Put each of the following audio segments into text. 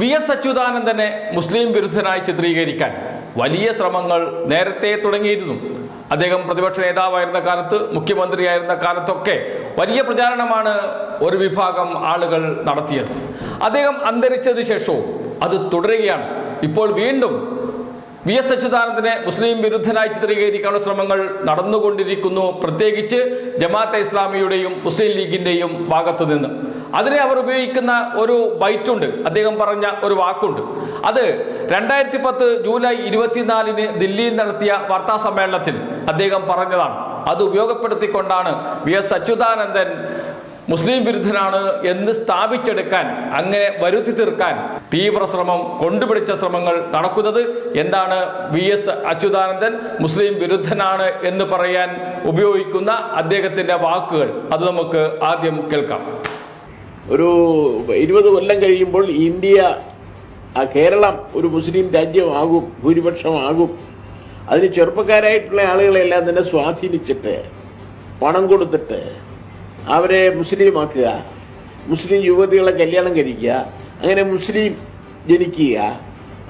V S അച്യുതാനന്ദനെ മുസ്ലിം വിരുദ്ധനായി ചിത്രീകരിക്കാൻ വലിയ ശ്രമങ്ങൾ നേരത്തെ തുടങ്ങിയിരുന്നു. അദ്ദേഹം പ്രതിപക്ഷ നേതാവായിരുന്ന കാലത്ത് മുഖ്യമന്ത്രിയായിരുന്ന കാലത്തൊക്കെ വലിയ പ്രചാരണമാണ് ഒരു വിഭാഗം ആളുകൾ നടത്തിയത്. അദ്ദേഹം അന്തരിച്ചതിന് ശേഷവും അത് തുടരുകയാണ്. ഇപ്പോൾ വീണ്ടും വി എസ് അച്യുതാനന്ദനെ മുസ്ലിം വിരുദ്ധനായി ചിത്രീകരിക്കാനുള്ള ശ്രമങ്ങൾ നടന്നുകൊണ്ടിരിക്കുന്നു. പ്രത്യേകിച്ച് ജമാഅത്തെ ഇസ്ലാമിയുടെയും മുസ്ലിം ലീഗിന്റെയും ഭാഗത്തു നിന്ന് അതിനെ അവർ ഉപയോഗിക്കുന്ന ഒരു ബൈറ്റുണ്ട്. അദ്ദേഹം പറഞ്ഞ ഒരു വാക്കുണ്ട്. അത് രണ്ടായിരത്തി പത്ത് ജൂലൈ ഇരുപത്തിനാലിന് ദില്ലിയിൽ നടത്തിയ വാർത്താ സമ്മേളനത്തിൽ അദ്ദേഹം പറഞ്ഞതാണ്. അത് ഉപയോഗപ്പെടുത്തിക്കൊണ്ടാണ് വി എസ് അച്യുതാനന്ദൻ മുസ്ലിം വിരുദ്ധനാണ് എന്ന് സ്ഥാപിച്ചെടുക്കാൻ അങ്ങനെ വരുത്തി തീർക്കാൻ തീവ്ര ശ്രമം കൊണ്ടുപിടിച്ച ശ്രമങ്ങൾ നടക്കുന്നത് എന്താണ് വി എസ് അച്യുതാനന്ദൻ മുസ്ലിം വിരുദ്ധനാണ് എന്ന് പറയാൻ ഉപയോഗിക്കുന്ന അദ്ദേഹത്തിന്റെ വാക്കുകൾ. അത് നമുക്ക് ആദ്യം കേൾക്കാം. ഒരു ഇരുപത് കൊല്ലം കഴിയുമ്പോൾ ഇന്ത്യ കേരളം ഒരു മുസ്ലിം രാജ്യമാകും ഭൂരിപക്ഷമാകും. അതിന് ചെറുപ്പക്കാരായിട്ടുള്ള ആളുകളെല്ലാം തന്നെ സ്വാധീനിച്ചിട്ട് പണം കൊടുത്തിട്ട് അവരെ മുസ്ലിമാക്കുക മുസ്ലിം യുവതികളെ കല്യാണം കഴിക്കുക അങ്ങനെ മുസ്ലിം ജനിക്കുക.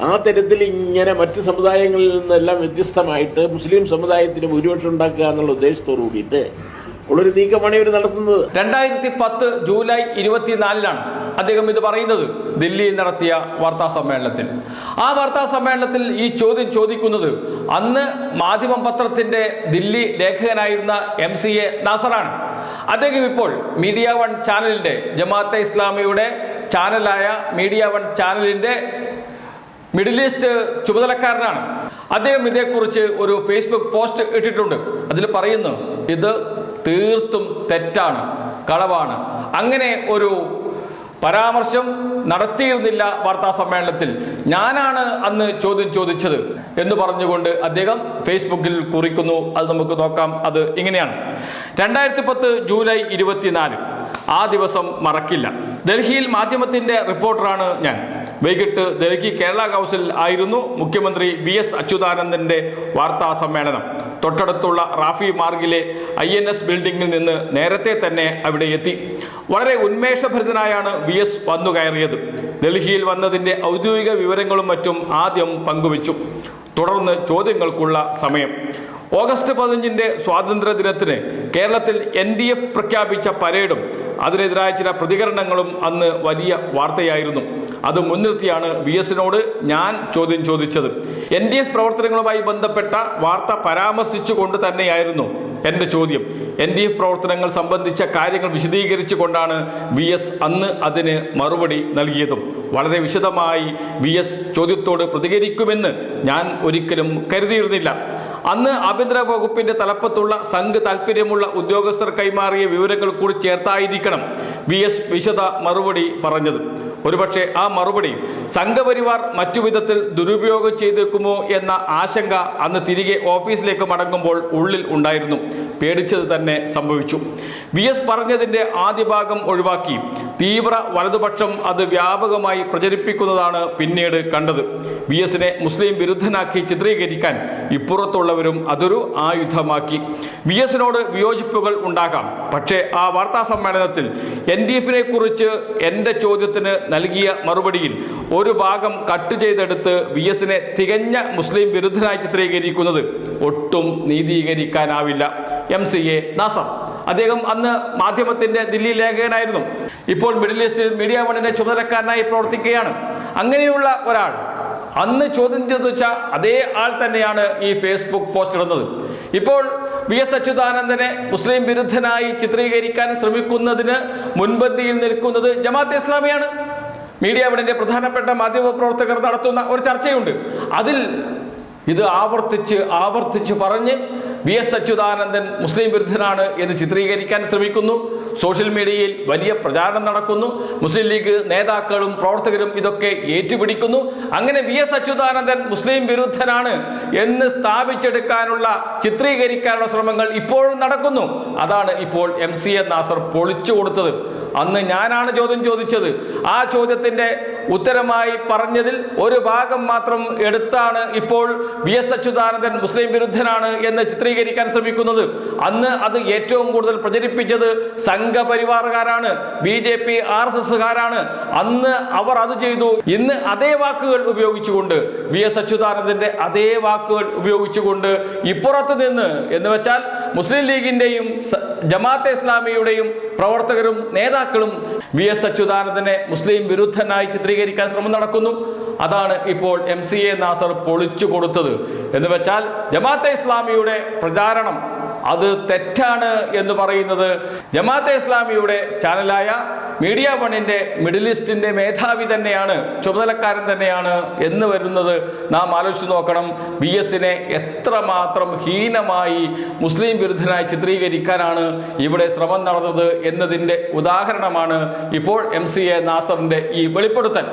ആ തരത്തിൽ ഇങ്ങനെ മറ്റ് സമുദായങ്ങളിൽ നിന്നെല്ലാം വ്യത്യസ്തമായിട്ട് മുസ്ലിം സമുദായത്തിന് ഭൂരിപക്ഷം ഉണ്ടാക്കുക എന്നുള്ള ഉദ്ദേശത്തോടു കൂടിയിട്ട് ഉള്ളൊരു നീക്കമാണ് ഇവർ നടത്തുന്നത്. രണ്ടായിരത്തി പത്ത് ജൂലൈ ഇരുപത്തിനാലിനാണ് അദ്ദേഹം ഇത് പറയുന്നത്. ദില്ലിയിൽ നടത്തിയ വാർത്താ സമ്മേളനത്തിൽ. ആ വാർത്താ സമ്മേളനത്തിൽ ഈ ചോദ്യം ചോദിക്കുന്നത് അന്ന് മാധ്യമം പത്രത്തിന്റെ ദില്ലി ലേഖകനായിരുന്ന എം സി എ നാസറാണ്. അദ്ദേഹം ഇപ്പോൾ മീഡിയ വൺ ചാനലിന്റെ ജമാഅത്തെ ഇസ്ലാമിയുടെ ചാനലായ മീഡിയ വൺ ചാനലിന്റെ മിഡിൽ ഈസ്റ്റ് ചുമതലക്കാരനാണ്. അദ്ദേഹം ഇതേക്കുറിച്ച് ഒരു ഫേസ്ബുക്ക് പോസ്റ്റ് ഇട്ടിട്ടുണ്ട്. അതിൽ പറയുന്നു ഇത് തീർത്തും തെറ്റാണ് കളവാണ്. അങ്ങനെ ഒരു പരാമർശം നടത്തിയിരുന്നില്ല വാർത്താ സമ്മേളനത്തിൽ. ഞാനാണ് അന്ന് ചോദ്യം ചോദിച്ചത് എന്ന് പറഞ്ഞുകൊണ്ട് അദ്ദേഹം ഫേസ്ബുക്കിൽ കുറിക്കുന്നു. അത് നമുക്ക് നോക്കാം. അത് ഇങ്ങനെയാണ്. രണ്ടായിരത്തി പത്ത് ജൂലൈ ഇരുപത്തിനാല്. ആ ദിവസം മറക്കില്ല. ഡൽഹിയിൽ മാധ്യമത്തിന്റെ റിപ്പോർട്ടറാണ് ഞാൻ. വൈകിട്ട് ഡൽഹി കേരള ഹൗസിൽ ആയിരുന്നു മുഖ്യമന്ത്രി വി എസ് അച്യുതാനന്ദന്റെ വാർത്താ സമ്മേളനം. തൊട്ടടുത്തുള്ള റാഫി മാർഗിലെ ഐ എൻ എസ് ബിൽഡിംഗിൽ നിന്ന് നേരത്തെ തന്നെ അവിടെ എത്തി. വളരെ ഉന്മേഷഭരിതനായാണ് വി എസ് വന്നു കയറിയത്. ഡൽഹിയിൽ വന്നതിന്റെ ഔദ്യോഗിക വിവരങ്ങളും മറ്റും ആദ്യം പങ്കുവച്ചു. തുടർന്ന് ചോദ്യങ്ങൾക്കുള്ള സമയം. ഓഗസ്റ്റ് പതിനഞ്ചിന്റെ സ്വാതന്ത്ര്യ ദിനത്തിന് കേരളത്തിൽ എൻ ഡി എഫ് പ്രഖ്യാപിച്ച പരേഡും അതിനെതിരായ ചില പ്രതികരണങ്ങളും അന്ന് വലിയ വാർത്തയായിരുന്നു. അത് മുൻനിർത്തിയാണ് വി എസിനോട് ഞാൻ ചോദ്യം ചോദിച്ചത്. എൻ ഡി എഫ് പ്രവർത്തനങ്ങളുമായി ബന്ധപ്പെട്ട വാർത്ത പരാമർശിച്ചുകൊണ്ട് തന്നെയായിരുന്നു എന്റെ ചോദ്യം. എൻ ഡി എഫ് പ്രവർത്തനങ്ങൾ സംബന്ധിച്ച കാര്യങ്ങൾ വിശദീകരിച്ചു കൊണ്ടാണ് വി എസ് അന്ന് അതിന് മറുപടി നൽകിയതും. വളരെ വിശദമായി വി എസ് ചോദ്യത്തോട് പ്രതികരിക്കുമെന്ന് ഞാൻ ഒരിക്കലും കരുതിയിരുന്നില്ല. അന്ന് ആഭ്യന്തര വകുപ്പിന്റെ തലപ്പത്തുള്ള സംഘ് താല്പര്യമുള്ള ഉദ്യോഗസ്ഥർ കൈമാറിയ വിവരങ്ങൾ കൂടി ചേർത്തായിരിക്കണം വി എസ് വിശദ മറുപടി പറഞ്ഞത്. ഒരുപക്ഷെ ആ മറുപടി സംഘപരിവാർ മറ്റു വിധത്തിൽ ദുരുപയോഗം ചെയ്തേക്കുമോ എന്ന ആശങ്ക അന്ന് തിരികെ ഓഫീസിലേക്ക് മടങ്ങുമ്പോൾ ഉള്ളിൽ ഉണ്ടായിരുന്നു. പേടിച്ചത് തന്നെ സംഭവിച്ചു. വി എസ് പറഞ്ഞതിന്റെ ആദ്യ ഭാഗം ഒഴിവാക്കി. തീവ്ര വലതുപക്ഷം അത് വ്യാപകമായി പ്രചരിപ്പിക്കുന്നതാണ് പിന്നീട് കണ്ടത്. വി എസിനെ മുസ്ലിം വിരുദ്ധനാക്കി ചിത്രീകരിക്കാൻ ഇപ്പുറത്തുള്ളവരും അതൊരു ആയുധമാക്കി. വി എസിനോട് വിയോജിപ്പുകൾ ഉണ്ടാകാം. പക്ഷേ ആ വാർത്താ സമ്മേളനത്തിൽ എൻ ഡി എഫിനെ കുറിച്ച് എന്റെ ചോദ്യത്തിന് നൽകിയ മറുപടിയിൽ ഒരു ഭാഗം കട്ട് ചെയ്തെടുത്ത് വി എസിനെ തികഞ്ഞ മുസ്ലിം വിരുദ്ധനായി ചിത്രീകരിക്കുന്നത് ഒട്ടും നീതീകരിക്കാനാവില്ല. M C A Nasar. അദ്ദേഹം അന്ന് മാധ്യമത്തിന്റെ ദില്ലി ലേഖകനായിരുന്നു. ഇപ്പോൾ മിഡിൽ ഈസ്റ്റ് മീഡിയ വണ്ണിന്റെ ചുമതലക്കാരനായി പ്രവർത്തിക്കുകയാണ്. അങ്ങനെയുള്ള ഒരാൾ. അന്ന് ചോദ്യം ചോദിച്ച അതേ ആൾ തന്നെയാണ് ഈ ഫേസ്ബുക്ക് പോസ്റ്റ് ഇടുന്നത്. ഇപ്പോൾ വി എസ് അച്യുതാനന്ദനെ മുസ്ലിം വിരുദ്ധനായി ചിത്രീകരിക്കാൻ ശ്രമിക്കുന്നതിന് മുൻപന്തിയിൽ നിൽക്കുന്നത് ജമാഅത്തെ ഇസ്ലാമിയാണ്. മീഡിയ വണ്ണിന്റെ പ്രധാനപ്പെട്ട മാധ്യമ പ്രവർത്തകർ നടത്തുന്ന ഒരു ചർച്ചയുണ്ട്. അതിൽ ഇത് ആവർത്തിച്ച് ആവർത്തിച്ച് പറഞ്ഞ് വി എസ് അച്യുതാനന്ദൻ മുസ്ലിം വിരുദ്ധനാണ് എന്ന് ചിത്രീകരിക്കാൻ ശ്രമിക്കുന്നു. സോഷ്യൽ മീഡിയയിൽ വലിയ പ്രചാരണം നടക്കുന്നു. മുസ്ലിം ലീഗ് നേതാക്കളും പ്രവർത്തകരും ഇതൊക്കെ ഏറ്റുപിടിക്കുന്നു. അങ്ങനെ വി എസ് അച്യുതാനന്ദൻ മുസ്ലിം വിരുദ്ധനാണ് എന്ന് സ്ഥാപിച്ചെടുക്കാനുള്ള ചിത്രീകരിക്കാനുള്ള ശ്രമങ്ങൾ ഇപ്പോഴും നടക്കുന്നു. അതാണ് ഇപ്പോൾ എം സി എ നാസർ പൊളിച്ചു കൊടുത്തത്. അന്ന് ഞാനാണ് ചോദ്യം ചോദിച്ചത്. ആ ചോദ്യത്തിന്റെ ഉത്തരമായി പറഞ്ഞതിൽ ഒരു ഭാഗം മാത്രം എടുത്താണ് ഇപ്പോൾ വി എസ് അച്യുതാനന്ദൻ മുസ്ലിം വിരുദ്ധനാണ് എന്ന് ചിത്രീകരിക്കാൻ ശ്രമിക്കുന്നത്. അന്ന് അത് ഏറ്റവും കൂടുതൽ പ്രചരിപ്പിച്ചത് സംഘപരിവാറുകാരാണ് B J P R S എസ്സുകാരാണ്. അന്ന് അവർ അത് ചെയ്തു. ഇന്ന് അതേ വാക്കുകൾ ഉപയോഗിച്ചുകൊണ്ട് വി എസ് അച്യുതാനന്ദന്റെ അതേ വാക്കുകൾ ഉപയോഗിച്ചുകൊണ്ട് ഇപ്പുറത്ത് നിന്ന് എന്ന് വെച്ചാൽ മുസ്ലിം ലീഗിന്റെയും ജമാഅത്തെ ഇസ്ലാമിയുടെയും പ്രവർത്തകരും നേതാക്കളും വി എസ് അച്യുതാനന്ദനെ മുസ്ലിം വിരുദ്ധനായി ചിത്രീകരിക്കാൻ ശ്രമം നടക്കുന്നു. അതാണ് ഇപ്പോൾ എം സി എ നാസർ പൊളിച്ചു കൊടുത്തത്. എന്ന് വെച്ചാൽ ജമാഅത്തെ ഇസ്ലാമിയുടെ പ്രചാരണം അത് തെറ്റാണ് എന്ന് പറയുന്നത്. ജമാഅത്തെ ഇസ്ലാമിയുടെ ചാനലായ മീഡിയ വണ്ണിന്റെ മിഡിൽ ഈസ്റ്റിന്റെ മേധാവി തന്നെയാണ് ചുമതലക്കാരൻ തന്നെയാണ് എന്ന് വരുന്നത്. നാം ആലോചിച്ച് നോക്കണം ബി എസിനെ എത്രമാത്രം ഹീനമായി മുസ്ലിം വിരുദ്ധനായി ചിത്രീകരിക്കാനാണ് ഇവിടെ ശ്രമം നടന്നത് എന്നതിന്റെ ഉദാഹരണമാണ് ഇപ്പോൾ എം സി എ നാസറിന്റെ ഈ വെളിപ്പെടുത്തൽ.